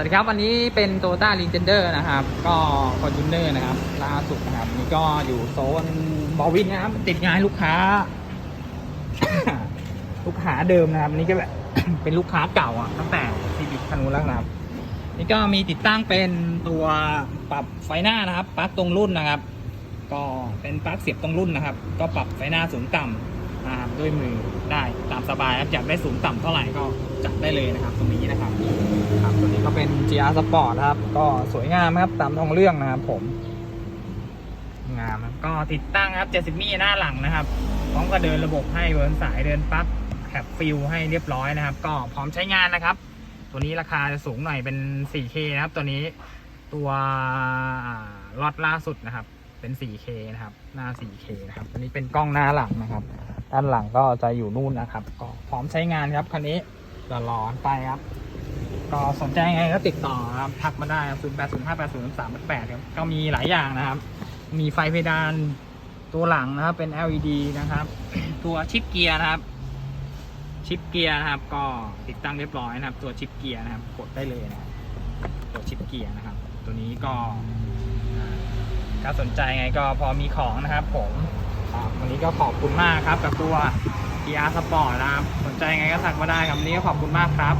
วัสดีครับวันนี้เป็นโตต้าลีเจนเดอร์นะครับ ก็คอนจูเนอร์นะครับล่าสุดนะครับนี่ก็อยู่โซนบอวินนะครับ ติดงานลูกค้า ลูกค้าเดิมนะครับนี่ก็แบบเป็นลูกค้าเก่าอะตั้งแต่ซีบิคานูแล้วนะครับ นี่ก็มีติดตั้งเป็นตัวปรับไฟหน้านะครับปลั๊กตรงรุ่นนะครับ ก็เป็นปลั๊กเสียบตรงรุ่นนะครับ ก็ปรับไฟหน้าสูงต่ำ นะครับด้วยมือได้ตามสบายครับอยากได้สูงต่ำเท่าไหร่ก็จัดได้เลยนะครับ ตรงนี้นะครับครับตัวนี้ก็เป็น GR Sport นะครับ ก็สวยงามครับตามทองเรื่องนะครับผม งามก็ติดตั้งครับ70มิลหน้าหลังนะครับ พร้อมกับเดินระบบให้เดินสายเดินปลั๊กแคปฟิลให้เรียบร้อยนะครับ ก็พร้อมใช้งานนะครับ ตัวนี้ราคาจะสูงหน่อยเป็น 4K นะครับ ตัวนี้ตัวล็อตล่าสุดนะครับ เป็น 4K นะครับ หน้า 4K นะครับ ตัวนี้เป็นกล้องหน้าหลังนะครับ ด้านหลังก็จะอยู่นู่นนะครับ ก็พร้อมใช้งานครับคันนี้เดี๋ยวรอไปครับ ก็สนใจยังไงก็ติดต่อครับทักมาได้ครับ0 8 0 5 8 0 3 8 8ครับก็มีหลายอย่างนะครับ มีไฟเพดานตัวหลังนะครับเป็น LED นะครับ ตัวชิปเกียร์นะครับ ชิปเกียร์นะครับ ก็ติดตั้งเรียบร้อยนะครับ ตัวชิปเกียร์นะครับ กดได้เลยนะครับตัวชิปเกียร์นะครับ ตัวนี้ก็อ่าถ้าสนใจไงก็พอมีของนะครับผม ครับวันนี้ก็ขอบคุณมากครับกับตัว PR Sport นะครับ สนใจไงก็สั่งมาได้ครับวันนี้ก็ขอบคุณมากครับ